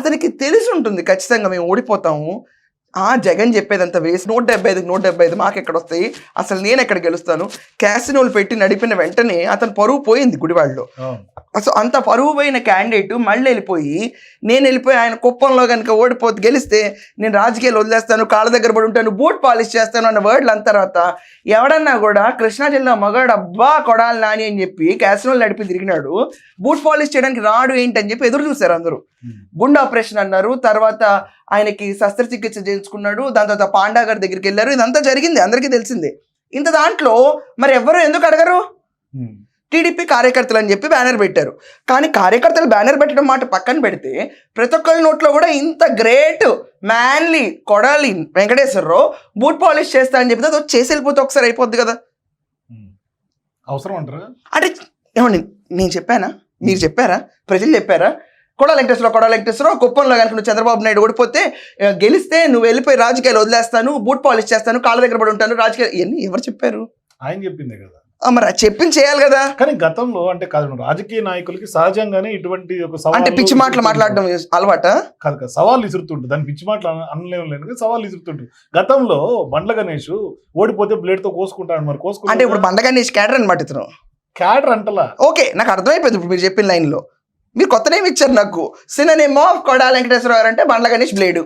అతనికి తెలిసి ఉంటుంది ఖచ్చితంగా మేము ఓడిపోతాము. ఆ జగన్ చెప్పేదంత వేసి నూట డెబ్బై ఐదు నూట డెబ్బై ఐదు మాకు ఎక్కడ వస్తాయి అసలు నేను ఎక్కడ గెలుస్తాను? క్యాసినోలు పెట్టి నడిపిన వెంటనే అతను పరువు పోయింది గుడివాడలో అసలు అంత పరువు పోయిన క్యాండిడేట్ మళ్ళీ వెళ్ళిపోయి నేను వెళ్ళిపోయి ఆయన కుప్పంలో కనుక ఓడిపోతే గెలిస్తే నేను రాజకీయాలు వదిలేస్తాను కాళ్ళ దగ్గర పడి ఉంటాను బూట్ పాలిష్ చేస్తాను అన్న వర్డ్లు అంత తర్వాత ఎవడన్నా కూడా కృష్ణా జిల్లా మగాడు అబ్బా కొడాలి నాని అని చెప్పి క్యాసినోలు నడిపి తిరిగినాడు. బూట్ పాలిష్ చేయడానికి రాడు ఏంటి అని చెప్పి ఎదురు చూశారు అందరూ. గుండె ఆపరేషన్ అన్నారు. తర్వాత ఆయనకి శస్త్రచికిత్స చేయించుకున్నాడు దాని తర్వాత పాండా గారి దగ్గరికి వెళ్ళారు. ఇదంతా జరిగింది అందరికీ తెలిసిందే. ఇంత దాంట్లో మరి ఎవరు ఎందుకు అడగరు. టీడీపీ కార్యకర్తలు అని చెప్పి బ్యానర్ పెట్టారు. కానీ కార్యకర్తలు బ్యానర్ పెట్టడం మాట పక్కన పెడితే ప్రతి ఒక్కరి నోట్లో కూడా ఇంత great manly Kodali Venkateswararao boot polish చేస్తా అని చెప్పి అది చేసి వెళ్ళిపోతే ఒకసారి అయిపోద్ది కదా. అవసరం అంటారా? అంటే ఏమండి నేను చెప్పానా? మీరు చెప్పారా? ప్రజలు చెప్పారా? కొడా వెంకటేశ్వరరావు కొడా వెంకటేశ్వరరావు కుప్పంలో కనుక నువ్వు చంద్రబాబు నాయుడు ఓడిపోతే గెలిస్తే నువ్వు వెళ్ళిపోయి రాజకీయాలు వదిలేస్తాను బూట్ పాలిష్ చేస్తాను కాళ్ళ దగ్గర పడి ఉంటాను రాజకీయాలు ఇవన్నీ ఎవరు చెప్పారు? ఆయన చెప్పిందే కదా. ఆ, మరి చెప్పింది చేయాలి కదా. కానీ గతంలో అంటే కాదు రాజకీయ నాయకులకి సహజంగానే ఇటువంటి ఒక అంటే పిచ్చి మాటలు మాట్లాడడం అలవాట? కాదు కాదు సవాళ్ళు ఇసురుతుంటుంది దాని పిచ్చి మాటలు అన- అనలేము లేను కానీ సవాళ్ళు ఇసురుతుంటుంది గతంలో బండ్ల గణేష్ ఓడిపోతే బ్లేడ్తో కోసుకుంటాడు మరి అంటే కోసుకుంటే ఇప్పుడు పండగ నీ క్యాడర్ అనమాట ఇతను. క్యాడర్ అంటలా. ఓకే నాకు అర్థమైపోయింది ఇప్పుడు మీరు చెప్పిన లైన్లో. మీరు కొత్త నేమ్ ఇచ్చారు నాకు. సినిమా ఆఫ్ కొడా వెంకటేశ్వర గారు అంటే బండ్ల గణేష్ బ్లేడు.